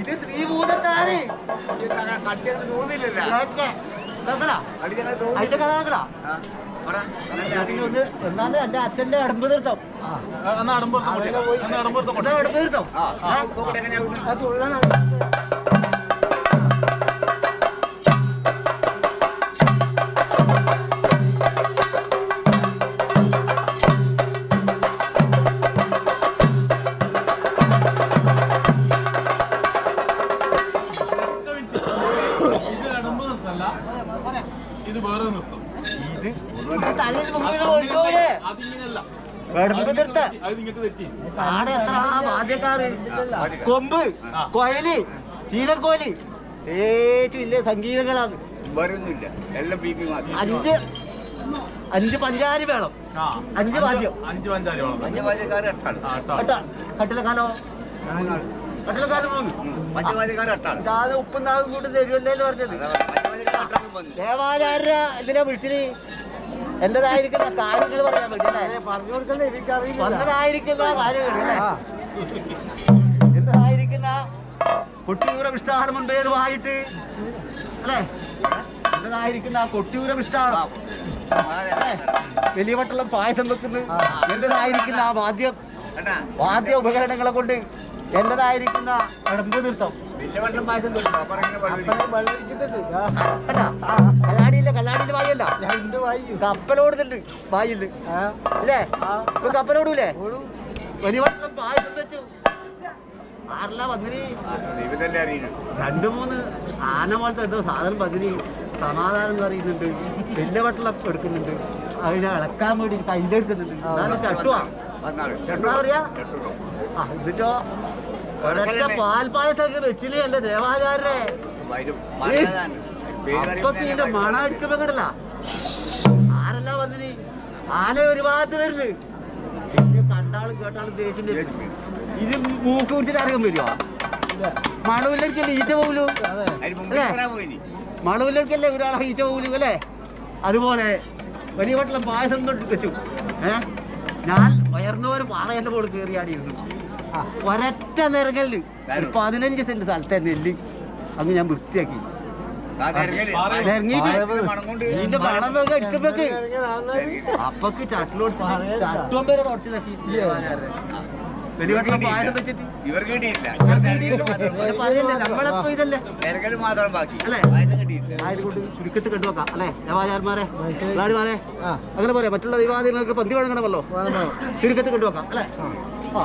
ഇത് ശ്രീഭൂതത്താണ് കട്ടിയൊന്നും തോന്നില്ലല്ല അതിന്റെ കഥ കേക്കടാ. എന്നാലും എന്റെ അച്ഛന്റെ അടമ്പ് തീർത്തം. എന്നാ അടമ്പുറത്ത് കൊണ്ടേ. എന്നാ അടമ്പുറത്ത് കൊണ്ടേ. എന്താ അടമ്പ് തീർത്തം കൊമ്പ് കൊയൽ ശീലക്കോൽ ഏറ്റവും ഇല്ല സംഗീതങ്ങളാണ്. വരുന്നില്ല എല്ലാം ബി പി മാത്രം അഞ്ച് അഞ്ച് പഞ്ചാരി വേണം. അഞ്ച് വാദ്യം. അഞ്ച് പഞ്ചാരി വേണം. ട്ടാ. കേട്ടാ കട്ടിലക്കാലോ കട്ടിലക്കാലം ഉപ്പും നാളും കൂട്ടി തരുമല്ലേ പറഞ്ഞത്. ദേവാചാര്യ ഇതിനെ വിളിച്ചിന് എന്റേതായിരിക്കുന്ന കാര്യങ്ങൾ പറയാൻ വന്നതായിരിക്കുന്ന കാര്യങ്ങൾ അല്ലേ? എന്റേതായിരിക്കുന്ന കൊട്ടിയൂര വിഷ്ടാഹനം മുൻപേതുമായിട്ട് അല്ലേ? എന്റേതായിരിക്കുന്ന കൊട്ടിയൂര വിഷ്ടാഹനം അല്ലേ? വലിയ വട്ടുള്ള പായസം വെക്കുന്നു. എന്റേതായിരിക്കുന്ന ആ വാദ്യം വാദ്യ ഉപകരണങ്ങളെ കൊണ്ട് എന്റേതായിരിക്കുന്ന ഇടമ്പ് നൃത്തം കല്ലാടിയില്ല കല്ലാടിയിൽ വായല്ല കപ്പലോടുന്നുണ്ട് വായിൽ അല്ലേ ഇപ്പൊ കപ്പലോടൂലേ? ഓടും. ഒരു വട്ടം പായസം വെച്ചു. രണ്ടു മൂന്ന് ആന പോലത്തെ എന്തോ സാധനം പകുതി സമാധാനം അറിയുന്നുണ്ട് വലിയ വട്ടം എടുക്കുന്നുണ്ട്. അതിനെ ഇളക്കാൻ വേണ്ടി കയ്യിലെടുക്കുന്നുണ്ട്. ചട്ടുവാ. എന്താ പറയാ? എന്നിട്ടോ? വെച്ചില്ലേ എന്റെ മണം ആരെല്ലാം വന്നിന്? ആന ഒരു ഭാഗത്ത് വരുന്നത് പിന്നെ കണ്ടാളും കേട്ടാളും ദേഷ്യം ഇത് മൂക്ക് പിടിച്ചിട്ട് മണവില്ലടിക്കല്ലേ ഈറ്റ പോകലു മണവില്ലടിക്കല്ലേ ഒരാളെ ഈറ്റ പോകലു അല്ലേ? അതുപോലെ വലിയ വട്ടളം പായസം തൊട്ട് വെച്ചു. ഏ? ഞാൻ ഉയർന്നവര് പാറയന്റെ പോൾ കയറിയാടിയിരുന്നു ഒരൊറ്റ നിറങ്ങൽ ഒരു പതിനഞ്ച് സെന്റ് സ്ഥലത്തെ നെല്ല് അങ്ങ് ഞാൻ വൃത്തിയാക്കി. ആ തിരക്കൽ. ഇറങ്ങിയിട്ട് ഇതിന്റെ മണം കൊണ്ട് ഇതിന്റെ മണം വെക്ക് എടുക്കുമ്പോക്ക്. തിരക്കിട്ട് അപ്പക്ക് ചട്ടിലോട്ട് ചട്ടും വരെ തുടച്ചു തട്ടി വെടിവെട്ടം പായസം വെച്ചിട്ട്. ഇവർക്ക് കിട്ടിയില്ല ഒരു പറയല്ലേ നമ്മളിപ്പോ ഇതല്ലേ? മാത്രം ബാക്കി. അല്ലേ? പായസം കിട്ടിയില്ല ആയതുകൊണ്ട് ചുരുക്കത്ത് കണ്ടുവെക്കാം അല്ലേ? ദേവാചാരന്മാരെ ലാടിമാരെ. അങ്ങനെ പറയാം. മറ്റുള്ള ദൈവാദികൾക്ക് പന്തി വഴങ്ങണമല്ലോ. ചുരുക്കത്തിൽ ചുരുക്കത്ത് കണ്ടുവെക്കാം അല്ലേ? ആ.